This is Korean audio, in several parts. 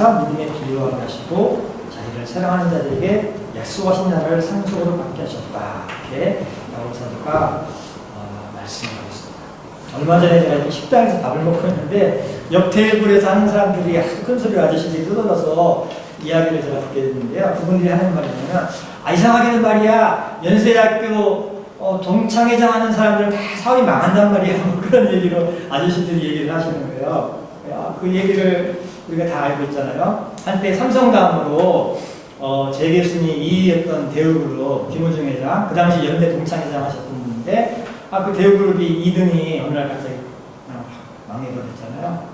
택하사 믿음에 비유하게 하시고 자기를 사랑하는 자들에게 약속하신 나라를 상속으로 받게 하셨다. 이렇게 야고보 사도가 어, 말씀하고 있습니다. 얼마 전에 제가 식당에서 밥을 먹고 있는데 옆 테이블에서 하는 사람들이 큰 소리로 아저씨들이 뜯어져서 이야기를 제가 듣게 됐는데요. 그분들이 하는 말이 뭐냐면 아 이상하게는 말이야 연세대학교 어, 동창회장 하는 사람들은 다 사업이 망한단 말이야 뭐 그런 얘기로 아저씨들이 얘기를 하시는 거예요. 아, 그 얘기를 우리가 다 알고 있잖아요. 한때 삼성 다음으로 어, 제 교수님이 2위였던 대우그룹 김호중 회장, 그 당시 연대 동창 회장 하셨던 분인데, 아, 그 대우그룹이 2등이 어느 날 갑자기 망해버렸잖아요.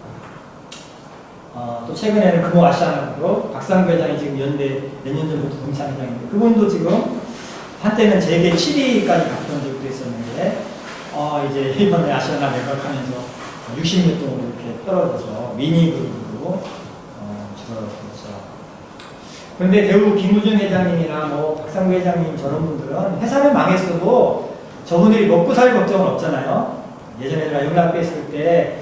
어, 또 최근에는 금호 아시아나 그룹 박상구 회장이 지금 연대 몇 년 전부터 동창 회장인데, 그분도 지금 한때는 재계 7위까지 갔던 적도 있었는데, 어, 이제 이번에 아시아나 매각하면서 60몇 동으로 이렇게 떨어져서 미니 그룹 으로 어, 줄어들었죠. 그런데 대우 김우중 회장님이나 뭐 박상구 회장님 저런 분들은 회사를 망했어도 저분들이 먹고 살 걱정은 없잖아요. 예전에 제가 영락교에 있을 때,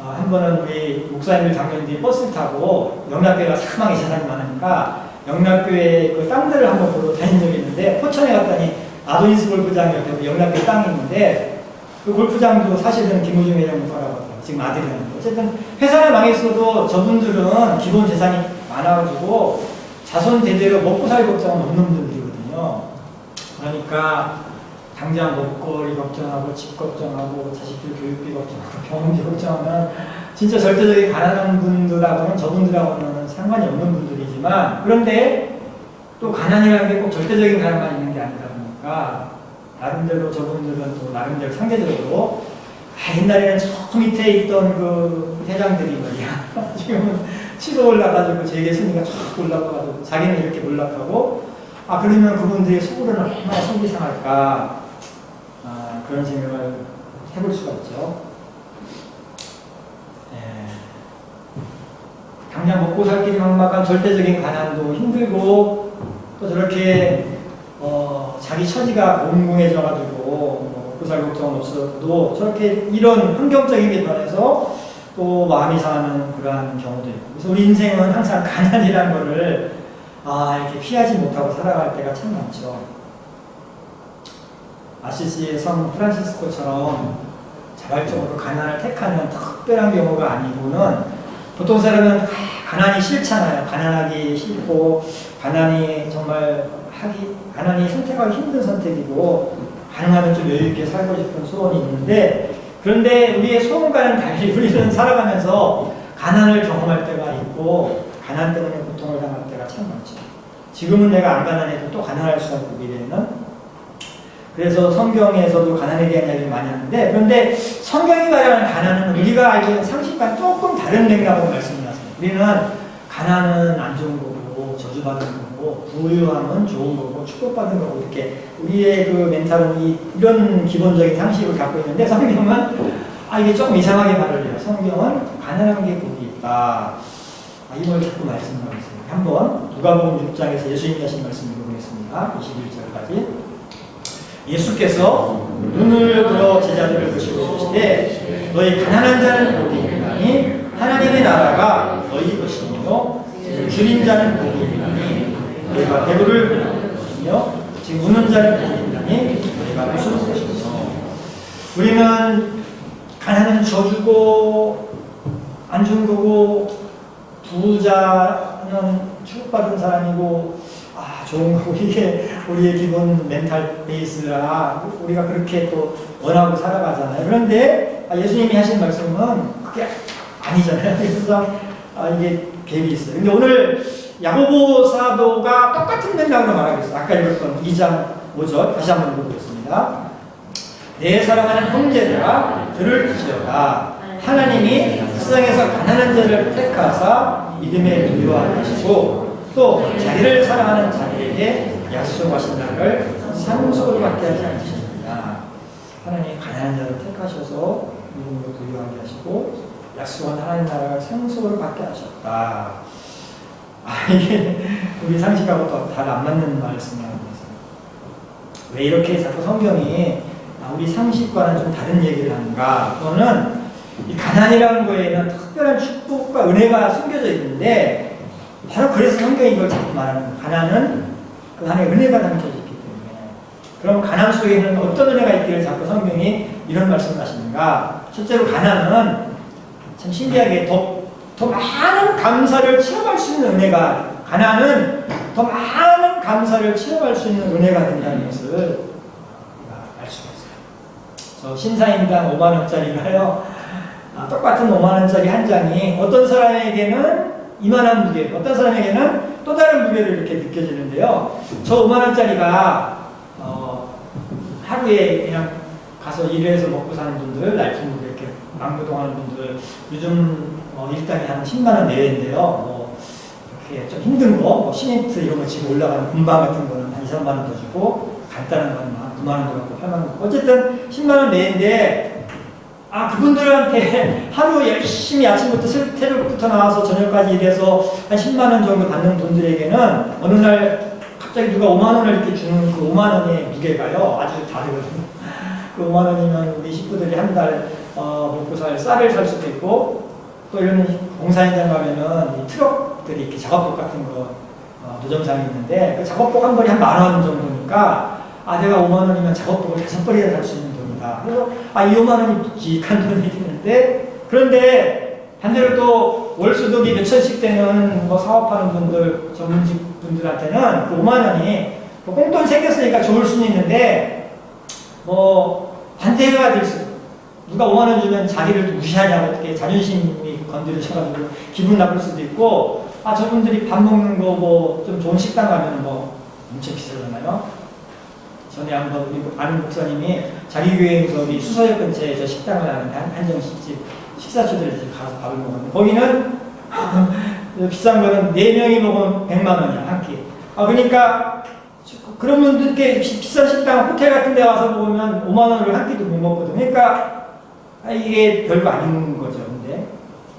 어, 한 번은 우리 목사님들 장로님들이 버스를 타고 영락교회가 사망이 재산이 많으니까 영락교회 그 땅들을 한번 보러 다닌 적이 있는데 포천에 갔더니 아도니스 골프장 옆에 영락교회 땅이 있는데 그 골프장도 사실은 김우중 거라고 하더라고요. 지금 아들이 하는데. 어쨌든 회사를 망했어도 저분들은 기본 재산이 많아가지고 자손 대대로 먹고 살 걱정은 없는 분들이거든요. 그러니까 당장 먹거리 걱정하고 집 걱정하고 자식들 교육비 걱정하고 병원비 걱정하면 진짜 절대적인 가난한 분들하고는 저분들하고는 상관이 없는 분들이지만 그런데 또 가난이라는 게 꼭 절대적인 가난만 있는 게 아니다 보니까 나름대로 저분들은 또 나름대로 상대적으로 아, 옛날에는 저 밑에 있던 그 회장들이 말이야 지금은 치고 올라가지고 제게 순위가 쫙 올라가가지고 자기는 이렇게 몰락하고 아 그러면 그분들의 속으로는 얼마나 속이 상할까 아, 그런 생각을 해볼 수가 있죠. 예. 당장 먹고 살기 막막한 절대적인 가난도 힘들고 또 저렇게 어, 자기 처지가 몽궁해져가지고 뭐 먹고 살 걱정 없어도 저렇게 이런 환경적인 게 변해서 또 마음이 상하는 그러한 경우도 있고 그래서 우리 인생은 항상 가난이라는 거를 아 이렇게 피하지 못하고 살아갈 때가 참 많죠. 아시시의 성 프란시스코처럼 자발적으로 가난을 택하는 특별한 경우가 아니고는 보통 사람은 아, 가난이 싫잖아요. 가난하기 싫고 가난이 정말 하기 가난이 선택하기 힘든 선택이고 가능하면 좀 여유 있게 살고 싶은 소원이 있는데 그런데 우리의 소원과는 달리 우리는 살아가면서 가난을 경험할 때가 있고 가난 때문에 고통을 당할 때가 참 많죠. 지금은 내가 안 가난해도 또 가난할 수가 있고 미래에는 그래서 성경에서도 가난에 대한 이야기를 많이 하는데 그런데 성경이 말하는 가난은 우리가 알고 있는 상식과 조금 다른 맥락으로 말씀을 하세요. 우리는 가난은 안 좋은 거고 저주받은 부유함은 좋은 거고 축복받은 거고 이렇게 우리의 그 멘탈은 이, 이런 기본적인 상식을 갖고 있는데 성경은 아 이게 조금 이상하게 말을 해요. 성경은 가난한 게 복이 있다. 아, 이걸 자꾸 말씀하고 있어요. 한번 누가복음 6장에서 예수님이 하신 말씀 읽어보겠습니다. 21절까지. 예수께서 눈을 들어 제자들을 보시고 보시되 너희 가난한 자는 복이 있나니 하나님의 나라가 너희 것이며 줄인 자는 복이 있나니 너희가 배부를 것이며 지금 우는 복이 있나니 너희가 웃을 것이며 우리는 가난은 줘주고 안 준 거고 부자는 축복받은 사람이고 아 좋은 거고 이게 우리의 기본 멘탈 베이스라 우리가 그렇게 또 원하고 살아가잖아요. 그런데 아, 예수님이 하신 말씀은 그게 아니잖아요. 그래서 아, 이게 갭이 있어요. 근데 오늘 야고보 사도가 똑같은 맥락으로 말하고 있어요. 아까 읽었던 2장 5절 다시 한번 읽어보겠습니다. 내 사랑하는 형제들아 들을 지어다. 하나님이 세상에서 가난한 자를 택하사 믿음에 미워하게 하시고 또 자기를 사랑하는 자들에게 약속하신 나를 상속을 받게 하지 않으십니다. 하나님이 가난한 자를 택하셔서 믿음으로 부유하게 하시고 약속한 하나님 나라를 상속을 받게 하셨다. 아 이게 우리 상식하고 또 잘 안 맞는 말씀이라고 해서 왜 이렇게 자꾸 성경이 아, 우리 상식과는 좀 다른 얘기를 하는가? 그거는 이 가난이라는 거에는 특별한 축복과 은혜가 숨겨져 있는데 바로 그래서 성경이 이걸 자꾸 말하는 거예요. 가난은 그 안에 은혜가 담겨져 있기 때문에. 그럼 가난 속에는 어떤 은혜가 있기를 자꾸 성경이 이런 말씀을 하시는가? 첫째로 가난은 참 신기하게 더, 더 많은 감사를 체험할 수 있는 은혜가, 가난은 더 많은 감사를 체험할 수 있는 은혜가 된다는 것을 알 수가 있어요. 저 신사임당 5만 원짜리가요, 아, 똑같은 5만 원짜리 한 장이 어떤 사람에게는 이만한 무게, 어떤 사람에게는 또 다른 무게를 이렇게 느껴지는데요. 저 5만 원짜리가, 어, 하루에 그냥 가서 일해서 먹고 사는 분들, 날품으로 이렇게 망부동하는 분들, 요즘 어, 일당이 한 10만 원 내외인데요. 뭐, 이렇게 좀 힘든 거, 뭐 시멘트 이런 거 지금 올라가는 금방 같은 거는 한 2, 3만 원 더 주고, 간단한 한 9만 원 들어가고 8만 원. 어쨌든 10만 원 내인데, 아, 그분들한테 하루 열심히 아침부터 새- 새벽부터 나와서 저녁까지 일해서 한 10만 원 정도 받는 분들에게는 어느 날 갑자기 누가 5만 원을 이렇게 주는 그 5만 원의 무게가요. 아주 다르거든요. 그 5만 원이면 우리 식구들이 한달 어, 먹고 살 쌀을 살 수도 있고 또 이런 공사현장 가면은 이 트럭들이 이렇게 작업복 같은 거 어, 노점상이 있는데 그 작업복 한 벌이 한 만 원 정도니까 아 내가 5만 원이면 작업복을 다섯 벌이나 살 수 있는 돈이다. 그래서 아이 5만 원이 묵직한 돈이 되는데 그런데 반대로 또 월수독이 몇 천씩 되는 뭐 사업하는 분들 전문직 분들한테는 그 5만 원이 뭐 꽁돈 생겼으니까 좋을 수는 있는데 뭐 반대가 될 수. 누가 5만 원 주면 자기를 무시하냐고 어떻게 자존심이 건드려져가지고 기분 나쁠 수도 있고 아 저분들이 밥 먹는 거 뭐 좀 좋은 식당 가면 뭐 엄청 비싸잖아요. 전에 한번 우리 아는 목사님이 자기 교회에서 우리 수서역 근처에 저 식당을 하는데 한- 한정식집 식사초들에서 가서 밥을 먹었는데 거기는 비싼 거는 4명이 먹으면 100만 원이야 한 끼. 아 그러니까 그런 분들께 비- 비싼 식당 호텔 같은 데 와서 먹으면 5만 원을 한 끼도 못 먹거든. 그러니까 아, 이게 별거 아닌 거죠.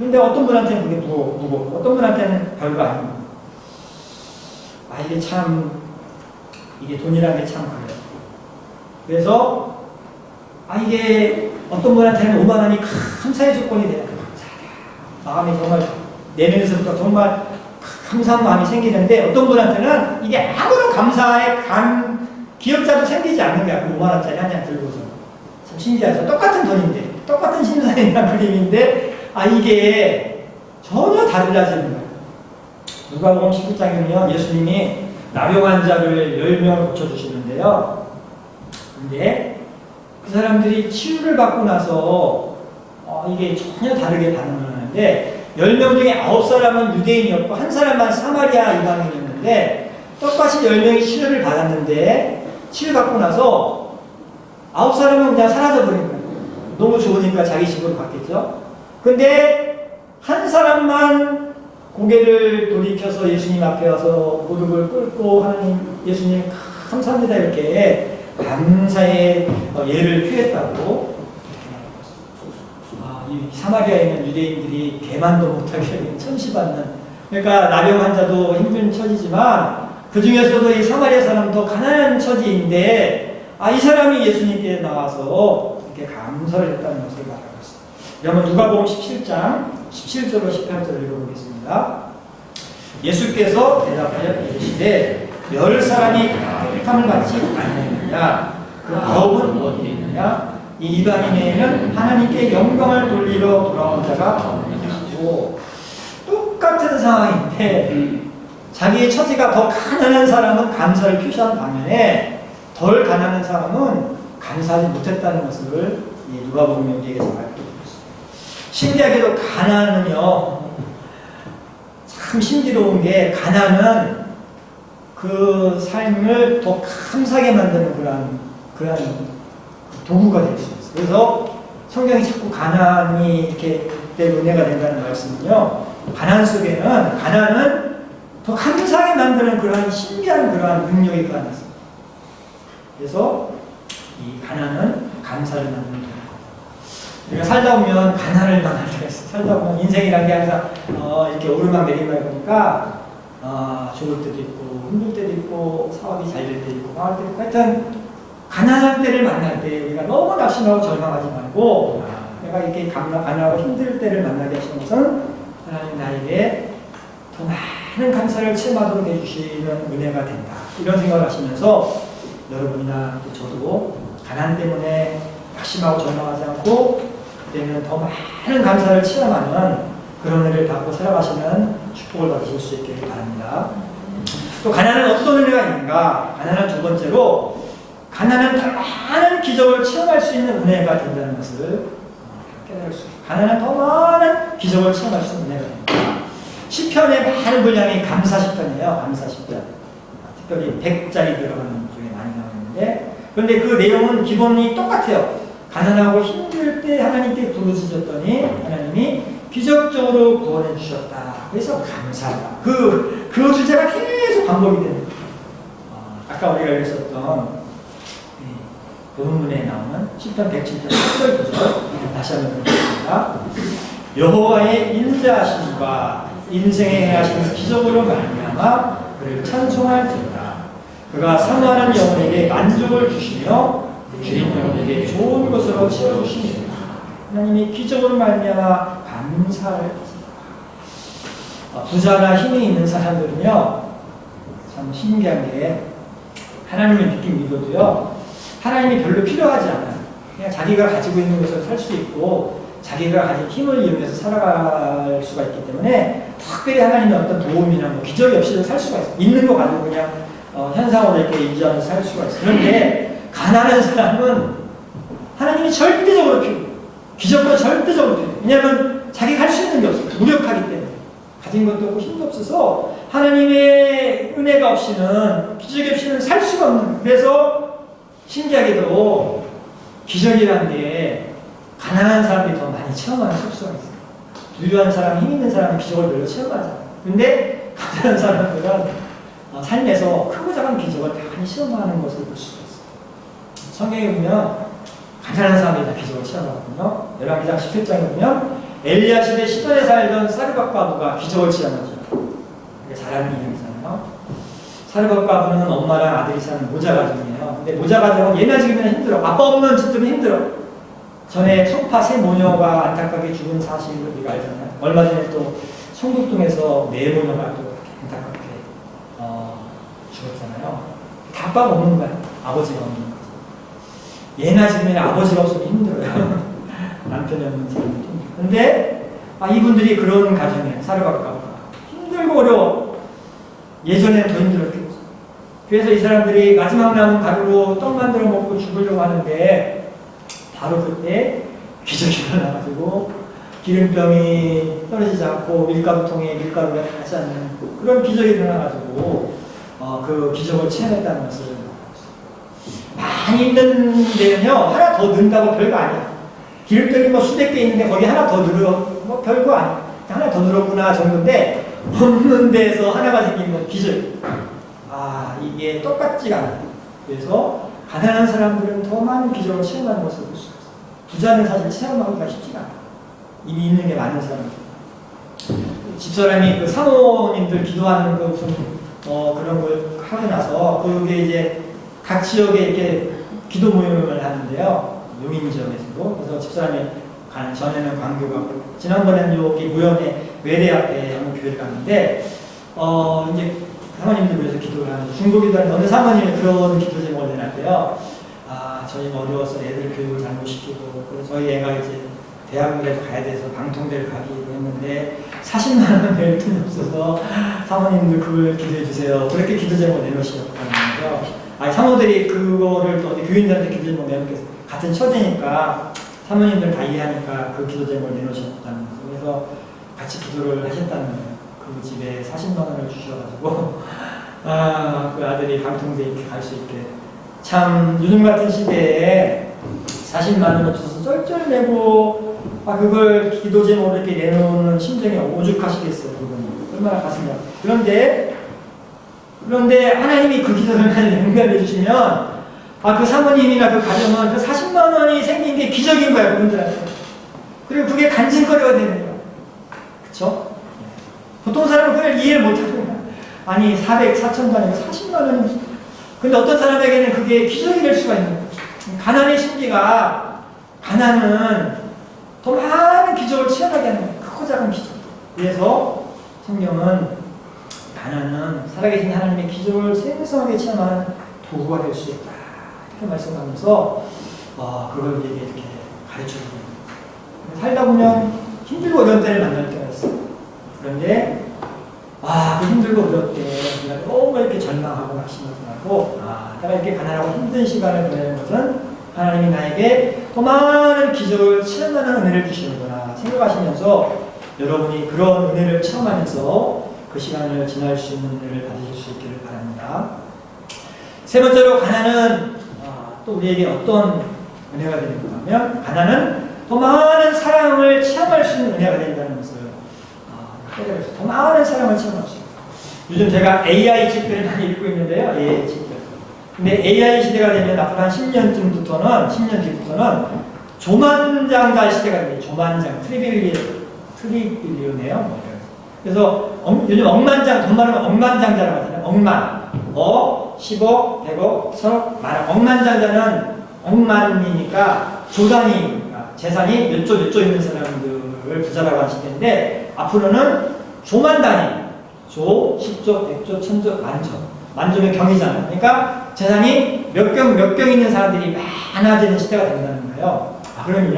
근데 어떤 분한테는 그게 무거, 무겁고 어떤 분한테는 별거 거. 아 이게 참 이게 돈이라는 게 참 그래요. 그래서 아 이게 어떤 분한테는 5만 원이 감사의 조건이 돼요. 감사하다. 마음이 정말 내면에서부터 정말 감사한 마음이 생기는데 어떤 분한테는 이게 아무런 감사의 감 기억자도 생기지 않는 거야. 그 5만 원짜리 한 장 들고서 참 신기하죠. 똑같은 돈인데 똑같은 신사임당 그림인데 아 이게 전혀 달라지는 거예요. 누가복음 19장이면 예수님이 나병 환자를 10명을 고쳐주시는데요. 근데 그 사람들이 치유를 받고 나서 어, 이게 전혀 다르게 반응을 하는데 10명 중에 9사람은 유대인이었고 한 사람만 사마리아 이방인이었는데 똑같이 10명이 치료를 받았는데 치유받고 나서 9사람은 그냥 사라져버린 거예요. 너무 좋으니까 자기 집으로 갔겠죠. 근데 한 사람만 고개를 돌이켜서 예수님 앞에 와서 무릎을 꿇고 하나님 예수님 감사합니다. 이렇게 감사의 어, 예를 표했다고. 아, 이 사마리아에 있는 유대인들이 개만도 못하게 천시받는. 그러니까 나병 환자도 힘든 처지지만 그 중에서도 이 사마리아 사람도 가난한 처지인데 아, 이 사람이 예수님께 나와서 이렇게 감사를 했다는 것을 있습니다. 여러분 누가복음 17장 17절로 18절 읽어보겠습니다. 예수께서 대답하여 이르시되 열 사람이 깨끗함을 받지 아니하느냐 그 아홉은 어디에 있느냐 이 이방인에는 하나님께 영광을 돌리러 돌아온 자가 없느냐고 똑같은 상황인데 자기의 처지가 더 가난한 사람은 감사를 표시하는 반면에 덜 가난한 사람은 감사하지 못했다는 것을 이 누가복음 여기에서 있습니다. 신기하게도 가난은요 참 신기로운 게 가난은 그 삶을 더 감사하게 만드는 그런 그런 도구가 될 수 있어요. 그래서 성경이 자꾸 가난이 이렇게 내 은혜가 된다는 말씀은요. 가난 속에는 가난은 더 감사하게 만드는 그러한 신기한 그러한 능력이 가있습니다 그래서 이 가난은 감사를 도구입니다. 우리가 살다 보면 가난을 만날 때가 있어요. 살다 보면 인생이란 게 항상 어, 이렇게 오르막 내리막 보니까 어, 좋을 때도 있고 힘들 때도 있고 사업이 잘 될 때도 있고 망할 때도 있고 하여튼 가난한 때를 만날 때 우리가 너무 낙심하고 절망하지 말고 내가 이렇게 감- 가난하고 힘들 때를 만나게 하시는 것은 하나님 나에게 더 많은 감사를 체험하도록 해주시는 은혜가 된다. 이런 생각을 하시면서 여러분이나 또 저도 가난 때문에 낙심하고 절망하지 않고 그때는 더 많은 감사를 체험하는 그런 은혜를 받고 살아가시는 축복을 받으실 수 있기를 바랍니다. 또 가난은 어떤 은혜가 있는가? 가난은 두 번째로 가난은 더 많은 기적을 체험할 수 있는 은혜가 된다는 것을 깨달을 수 있습니다. 가난은 더 많은 기적을 체험할 수 있는 은혜가 됩니다. 시편의 많은 분량이 감사 시편이에요. 감사 시편. 특별히 100짜리 들어가는 중에 많이 나오는데 그런데 그 내용은 기본이 똑같아요. 가난하고 힘들 때 하나님께 부르짖었더니 하나님이 기적적으로 구원해 주셨다. 그래서 감사하다. 그, 그 주제가 계속 반복이 되는 거예요. 어, 아까 우리가 읽었던 이 본문에 나오는 10편 107편 10절 9절 다시 한번 읽겠습니다. 여호와의 인자하심과 인생에 행하시는 기적으로 말미암아 그를 찬송할지어다. 그가 사모하는 영혼에게 만족을 주시며 주인 영혼에게 좋은 것으로 채워주시니라. 하나님이 기적으로 말미암아 감사할지어다. 어, 부자나 힘이 있는 사람들은요 참 신기한 게 하나님을 믿긴 믿어도요 하나님이 별로 필요하지 않아요. 그냥 자기가 가지고 있는 것을 살 수 있고 자기가 가진 힘을 이용해서 살아갈 수가 있기 때문에 특별히 하나님의 어떤 도움이나 뭐 기적이 없이도 살 수가 있어요. 있는 거 가지고 그냥 어, 현상으로 이렇게 유지하면서 살 수가 있어요. 그런데 가난한 사람은 하나님이 절대적으로 필요해요. 기적도 절대적으로 필요해요. 왜냐하면 자기가 할 수 있는 게 없어요. 무력하기 때문에. 가진 것도 없고 힘도 없어서 하나님의 은혜가 없이는 기적이 없이는 살 수가 없는 그래서 신기하게도 기적이라는 게 가난한 사람들이 더 많이 체험하는 속수가 있어요. 부유한 사람, 힘 있는 사람은 기적을 별로 체험하지 않아요. 근데 가난한 사람들은 어, 삶에서 크고 작은 기적을 많이 체험하는 것을 볼 수가 있어요. 성경에 보면 가난한 사람들이 다 기적을 체험하거든요. 열왕기상 17장에 보면 엘리야 시대 시돈에 살던 사르밧 과부가 기적을 체험하죠. 이게 잘하는 이야기잖아요. 사르밧 과부는 엄마랑 아들이 사는 모자 가정이에요. 근데 모자 가정은 얘나 지금은 힘들어. 아빠 없는 집들은 힘들어. 전에 송파 새 모녀가 안타깝게 죽은 사실을 우리가 알잖아요. 얼마 전에 또 청국동에서 네 모녀가 또 안타깝게 어, 죽었잖아요. 다 아빠가 없는 거야. 아버지가 없는 거지. 얘나 지금은 아버지가 없으면 힘들어요. 남편이 없는 사람이 힘들어. 근데 아, 이분들이 그런 가정이에요. 사르밧가가 힘들고 어려워. 예전에는 더 힘들었겠죠. 그래서 이 사람들이 마지막 남은 가루로 떡 만들어 먹고 죽으려고 하는데 바로 그때 기적이 일어나가지고 기름병이 떨어지지 않고 밀가루통에 밀가루가 닿지 않는 그런 기적이 일어나가지고 어, 그 기적을 체험했다는 것을 많이 있는 데는요 하나 더 넣는다고 별거 아니야. 기름병이 뭐 수백 개 있는데 거기 하나 더 늘어 뭐 별거 아니야. 하나 더 늘었구나 정도인데 없는 데에서 하나가 생긴 건 기적 아 이게 똑같지가 않아요 그래서 가난한 사람들은 더 많은 기적을 체험하는 것을 볼 수 있어요 부자는 사실 체험하기가 쉽지가 않아요 이미 있는 게 많은 사람들. 집사람이 그 사모님들 기도하는 그 무슨 어 그런 걸 하고 나서 그게 이제 각 지역에 이렇게 기도 모임을 하는데요. 용인 지역에서도 그래서 집사람이 가는 전에는 광교가 지난번에는 여기 무연의 외대 앞에 한번 교회를 갔는데 어 이제 사모님들 위해서 기도를 하는데 중국이든 어느 사모님이 그런 기도 제목을 내놨대요. 아 저희가 어려워서 애들 교육을 잘못 시키고 저희 애가 이제 대학원에 가야 돼서 방통대를 가기로 했는데 40만 원낼 돈이 없어서 사모님들 그걸 기도해 주세요. 그렇게 기도 제목을 내놓으셨다는 거죠. 아니 사모들이 그거를 또 교인들한테 기도 제목 내놓게 같은 처제니까 사모님들 다 이해하니까 그 기도 제목을 내놓으셨다는 거죠. 그래서 같이 기도를 하셨다는 거예요. 그 집에 40만 원을 주셔가지고 아, 그 아들이 방통대 이렇게 갈 수 있게 참 요즘 같은 시대에 40만 원 없어서 쩔쩔매고 아 그걸 기도 제목으로 이렇게 내놓는 심정이 오죽하시겠어요 그분이 얼마나 가슴이 아파. 그런데 그런데 하나님이 그 기도를 응답해 주시면 아 그 사모님이나 그 가정은 그 40만 원이 생긴 게 기적인 거야 그분들한테. 그리고 그게 간증거리가 되는 거야. 그쵸? 보통 사람은 그걸 이해를 못합니다 아니 400, 4천도 아니고 40만 원이 근데 어떤 사람에게는 그게 기적이 될 수가 있는 거예요 가난의 심리가 가난은 더 많은 기적을 체험하게 하는. 크고 작은 기적. 그래서 성경은 가난은 살아계신 하나님의 기적을 생생하게 체험하는 도구가 될 수 있다. 이렇게 말씀하면서 어, 그걸 우리에게 이렇게 가르쳐 주는 거예요. 살다 보면 힘들고 어려운 때를 만날 때가 있어요. 그런데 아, 그 힘들고 어려울 때 우리가 너무 이렇게 절망하고 낙심하고 아, 내가 이렇게 가난하고 힘든 시간을 보내는 것은 하나님이 나에게 더 많은 기적을 체험하는 은혜를 주시는구나 생각하시면서 여러분이 그런 은혜를 체험하면서 그 시간을 지날 수 있는 은혜를 받으실 수 있기를 바랍니다. 세 번째로 가난은 아, 또 우리에게 어떤 은혜가 되는가 하면 가난은 더 많은 사랑을 체험할 수 있는 은혜가 된다는 것을 아, 깨달았어요. 더 많은 사랑을 체험할 수 있어요. 요즘 제가 AI 책들을 많이 읽고 있는데요. AI 책들. 근데 AI 시대가 되면 앞으로 한 10년쯤부터는 10년 뒤부터는 조만장자 시대가 됩니다. 조만장 트리빌리언 트리빌리언이에요. 뭐. 그래서 억- 요즘 억만장 돈 많으면 억만장자라고 하잖아요. 억만 억 10억 100억 10억 만 억만장자는 억만이니까 조단위니까 재산이 몇 조 몇 조 있는 사람들을 부자라고 하실 텐데 앞으로는 조만 단위 조 10조 100조 1000조 만조 만조면 경이잖아요. 그러니까 재산이 몇 경 몇 경 있는 사람들이 많아지는 시대가 된다는 거예요. 아, 그러면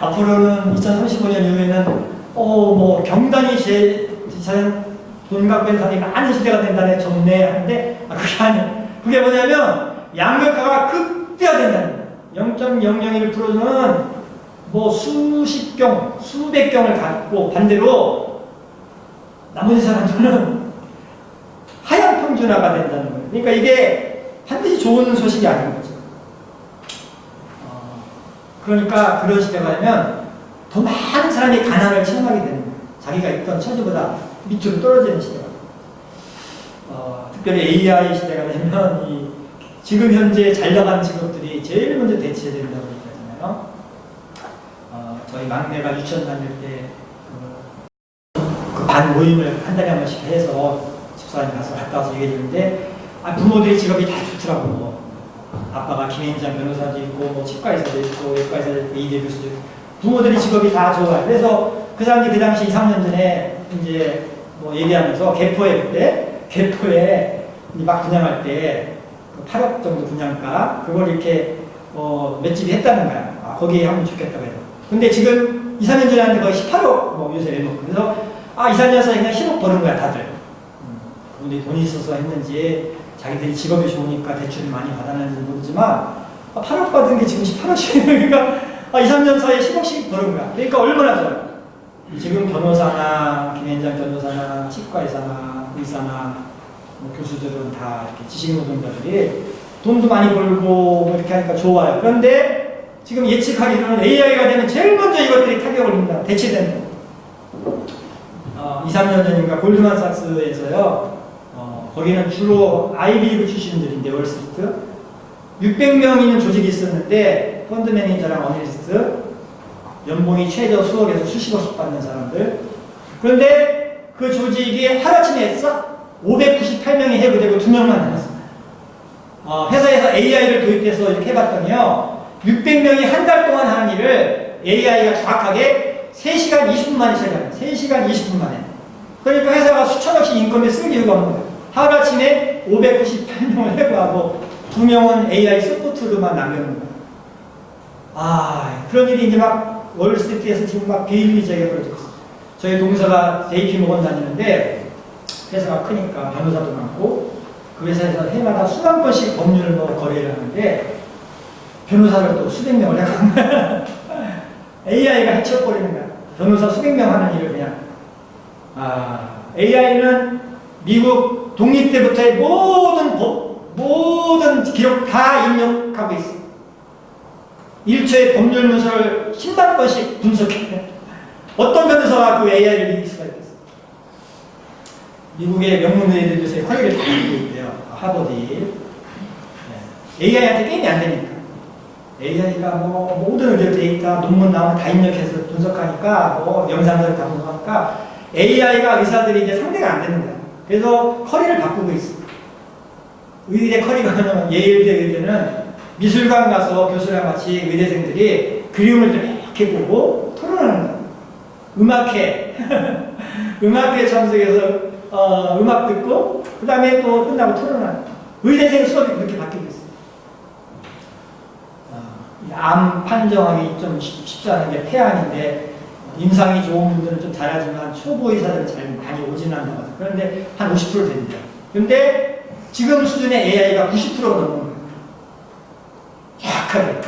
앞으로는 2035년 이후에는 어 뭐 경단이 제 재산 돈 갖고 있는 사람이 많은 시대가 된다네 좋네 하는데 아, 그게 아니에요. 그게 뭐냐면 양극화가 극대화된다는 거예요. 0.001%는 뭐 수십 경, 수백 경을 갖고 반대로 나머지 사람들은 하향 평준화가 된다는 거예요. 그러니까 이게 반드시 좋은 소식이 아닌 거죠. 어, 그러니까 그런 시대가 되면 더 많은 사람이 가난을 체험하게 되는 거예요. 자기가 있던 처지보다 밑으로 떨어지는 시대가. 어, 특별히 AI 시대가 되면 이 지금 현재 잘 나가는 직업들이 제일 먼저 대체된다고 얘기하잖아요. 어, 저희 막내가 유치원 다닐 때그 반 모임을 한 달에 한 번씩 해서 집사람이 가서 갔다 와서 얘기해 주는데 아, 부모들이 직업이 다 좋더라고. 아빠가 김현장 변호사도 있고 뭐 치과의사도 있고 외과의사도 있고 이대 교수도 있고 부모들이 직업이 다 좋아요. 그래서 그 사람들이 그 당시 2, 3년 전에 이제 뭐 얘기하면서 개포에 그때 개포에 막 분양할 때그 8억 정도 분양가 그걸 이렇게 어, 몇 집이 했다는 거야. 아, 거기에 하면 좋겠다고 해서. 근데 지금 2, 3년 전에 하는데 거의 18억 뭐 요새 내놓고 그래서 아 2, 3년 사이에 그냥 10억 버는 거야 다들. 음, 근데 돈이 있어서 했는지 자기들이 직업이 좋으니까 대출을 많이 받았는지 모르지만 아, 8억 받은 게 지금 18억씩 그러니까 아, 2, 3년 사이에 10억씩 버는 거야. 그러니까 얼마나 좋아요. 지금 변호사나 김현장 변호사나 치과의사나 의사나 뭐 교수들은 다 이렇게 지식노동자들이 돈도 많이 벌고 뭐 이렇게 하니까 좋아요. 그런데 지금 예측하기로는 AI가 되면 제일 먼저 이것들이 타격을 입니다. 대체된다. 어, 2, 3년 전인가 골드만삭스에서요. 어, 거기는 주로 아이비리그 출신들인데 월스트리트 600명 있는 조직이 있었는데 펀드 매니저랑 어널리스트 연봉이 최저 수억에서 수십억씩 받는 사람들 그런데 그 조직이 하루아침에 싹 598명이 해고되고 2명만 남았습니다. 어, 회사에서 AI를 도입해서 이렇게 해봤더니요 600명이 한 달 동안 하는 일을 AI가 정확하게 3시간 20분 만에 처리합니다. 3시간 20분 만에. 그러니까 회사가 수천억씩 인건비 쓸 이유가 없는 거예요. 하루아침에 598명을 해고하고 2명은 AI 서포트로만 남겨놓는 거예요. 아, 그런 일이 이제 막 월스트리트에서 지금 막 비일비재하게 벌어지고 있어요. 저희 동사가 JP 모건 다니는데 회사가 크니까 변호사도 많고 그 회사에서 해마다 수만 번씩 법률 뭐 거래를 하는데 변호사를 또 수백 명을 거야. AI가 해쳐버리는 거야. 변호사 수백 명 하는 일을 그냥. 아, AI는 미국 독립 때부터의 모든 법, 모든 기록 다 입력하고 있어. 1초의 법률 문서를 10만 번씩 분석해. 어떤 변호사가 그 AI를 이길 수가 있겠어? 미국의 명문의들 요새 화요일에 다 이기고 있대요. 하버드. 네. AI한테 게임이 안 되니까. AI가 뭐 모든 의료 데이터, 논문 나오면 다 입력해서 분석하니까 뭐 영상들 다 분석하니까 AI가 의사들이 이제 상대가 안 되는 거야. 그래서 커리를 바꾸고 있어. 의대 커리가 뭐냐면 예일대 의대는 미술관 가서 교수랑 같이 의대생들이 그림을 좀 이렇게 보고 토론하는 거야. 음악회. 음악회 참석해서 어, 음악 듣고 그 다음에 또 끝나고 토론하는 의대생 수업이 그렇게 바뀌고 있어요. 어, 이암 판정하기 좀 쉽- 쉽지 않은 게 폐암인데 임상이 좋은 분들은 좀 잘하지만 초보 의사들은 잘 많이 오지는 않나 봐요. 그런데 한 50% 된대요. 근데 지금 수준의 AI가 90%가 넘는 거예요. 정확하게.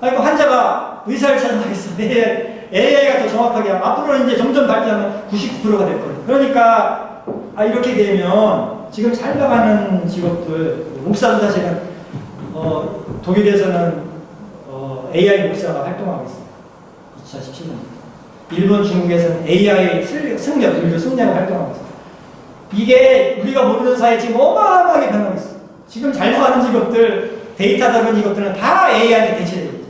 그러니까 환자가 의사를 찾아가겠어. AI가 더 정확하게 하고 앞으로는 이제 점점 발전하면 99%가 될 거예요. 그러니까 아, 이렇게 되면 지금 잘 나가는 직업들 목사도 사실은 어, 독일에서는 어, AI 목사가 활동하고 있어요. 2017년. 일본, 중국에서는 AI 승- 승려, 그리고 승려가 활동하고 있어요. 이게 우리가 모르는 사이에 지금 어마어마하게 변하고 있어요. 지금 잘 나가는 직업들, 데이터 다룬 직업들은 다 AI한테 대체되고 있어요.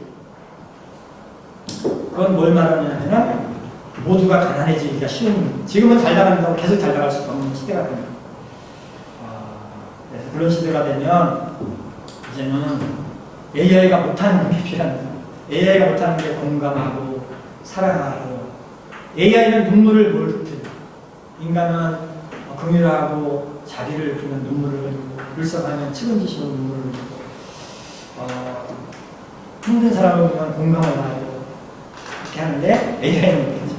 그건 뭘 말하냐면은 모두가 가난해지기가 쉬운, 지금은 잘 나간다고 계속 잘 나갈 수 없는 시대가 됩니다. 아, 그래서 그런 시대가 되면 이제는 AI가 못하는 게 필요합니다. AI가 못하는 게 공감하고 사랑하고 AI는 눈물을 못 흘려요. 인간은 어, 긍휼하고 자비를 주는 눈물을 흘리고 불쌍하면 측은지심으로 눈물을 흘리고 어, 힘든 사람을 보면 공감을 하고 그렇게 하는데 AI는 못하죠.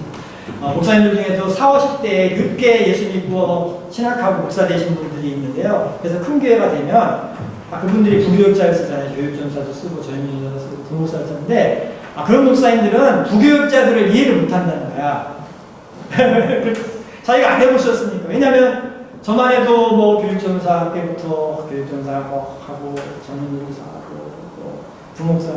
어, 목사님들 중에도 4, 50대에 늦게 예수 믿고 신학하고 목사 되신 분들이 있는데요. 그래서 큰 교회가 되면 아, 그분들이 부교육자를 쓰잖아요. 교육전사도 쓰고 전임전사도 쓰고 부목사를 쓰는데 아, 그런 목사님들은 부교육자들을 이해를 못한다는 거야. 자기가 안 해보셨으니까. 왜냐면 저만 해도 뭐 교육전사 때부터 교육전사 하고 하고 전임전사하고 또 부목사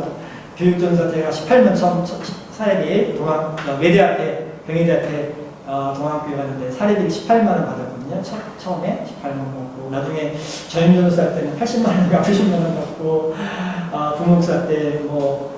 교육전사 제가 18년 처음 첫- 사례비 동학 어, 외대 앞에 병의대 앞에 어, 동학교에 갔는데 사례비 18만 원 받았거든요. 처, 처음에 18만 원 받고 나중에 전임전사 할 때는 80만 원인가 90만 원 받고 어, 부목사 때뭐 어,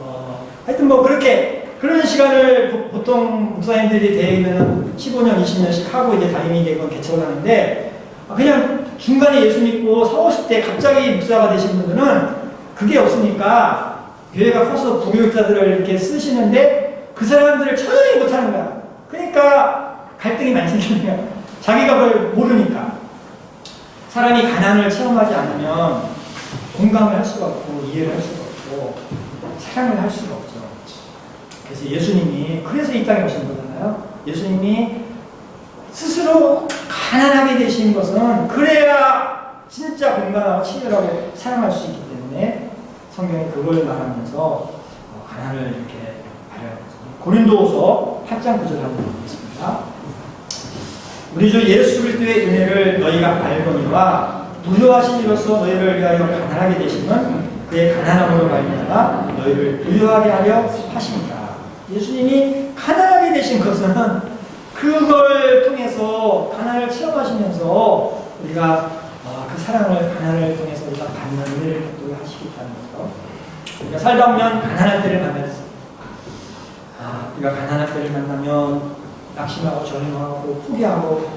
하여튼 뭐 그렇게 그런 시간을 보- 보통 목사님들이 되면 15년, 20년씩 하고 이제 담임이 되건 개척을 하는데 아, 그냥 중간에 예수 믿고 4, 50대 갑자기 목사가 되신 분들은 그게 없으니까 교회가 커서 부교육자들을 이렇게 쓰시는데 그 사람들을 처형이 못하는 거야. 그러니까 갈등이 많이 생기는 거야. 자기가 그걸 모르니까. 사람이 가난을 체험하지 않으면 공감을 할 수가 없고 이해를 할 수가 없고 사랑을 할 수가 없죠. 그래서 예수님이 그래서 이 땅에 오신 거잖아요. 예수님이 스스로 가난하게 되신 것은 그래야 진짜 공감하고 친절하고 사랑할 수 있기 때문에 성경이 그걸 말하면서 어, 가난을 이렇게 말해요. 고린도후서 8장 9절 한번 보겠습니다. 우리 주 예수 그리스도의 은혜를 너희가 알거니와 부유하신 이로써 너희를 위하여 가난하게 되시는 그의 가난함으로 말미암아 너희를 부유하게 하려 하십니다. 예수님이 가난하게 되신 것은 그걸 통해서 가난을 체험하시면서 우리가 어, 그 사랑을 가난을 통해서 우리가 받는 은혜를 또 하시겠다는 거죠. 우리가 살다 보면 가난할 때를 만날 수. 아, 우리가 가난할 때를 만나면 낙심하고 절망하고 포기하고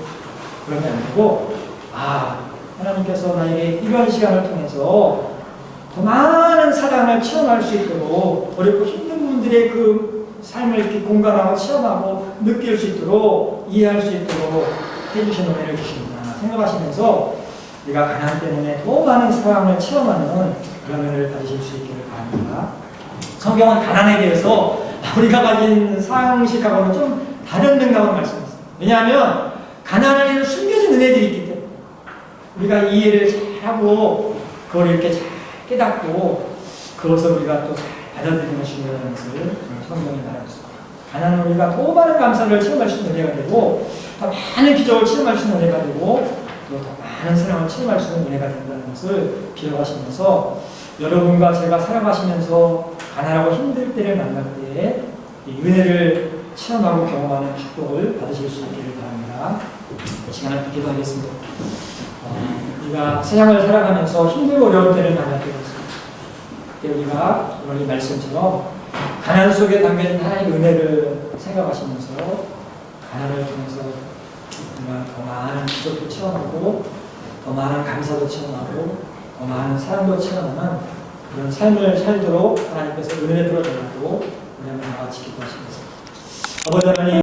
그러면 안 되고 아 하나님께서 나에게 이런 시간을 통해서 더 많은 사랑을 체험할 수 있도록 어렵고 힘든 분들의 그 삶을 이렇게 공감하고 체험하고 느낄 수 있도록 이해할 수 있도록 해주신 은혜를 주신다 생각하시면서 우리가 가난 때문에 더 많은 사랑을 체험하는 그런 은혜를 받으실 수 있기를 바랍니다. 성경은 가난에 대해서 우리가 가진 상식하고는 좀 다른 맥락으로 말씀했어요. 왜냐하면 위해 숨겨진 은혜들이 있기 때문에 우리가 이해를 잘하고 그걸 이렇게 잘 깨닫고 그것을 우리가 또 잘 받아들이는 것이 중요하다는 것을 성경이 말하고 있습니다. 가난은 우리가 더 많은 감사를 체험할 수 있는 은혜가 되고 더 많은 기적을 체험할 수 은혜가 되고 또 더 많은 사랑을 체험할 수 있는 은혜가 된다는 것을 기억하시면서 여러분과 제가 살아가시면서 가난하고 힘들 때를 만날 때에 이 은혜를 체험하고 경험하는 축복을 받으실 수 있기를 바랍니다. 이 시간을 기도하겠습니다. 어, 우리가 세상을 살아가면서 힘들고 어려운 때를 만날 때가 있습니다. 우리가 오늘 이 말씀처럼 가난 속에 담겨진 하나님의 은혜를 생각하시면서 가난을 통해서 우리가 더 많은 기적도 체험하고 더 많은 감사도 체험하고 더 많은 사랑도 체험하는 그런 삶을 살도록 하나님께서 은혜 들어주고 우리 한번 다 같이 기도하시겠습니다. 아버지 하나님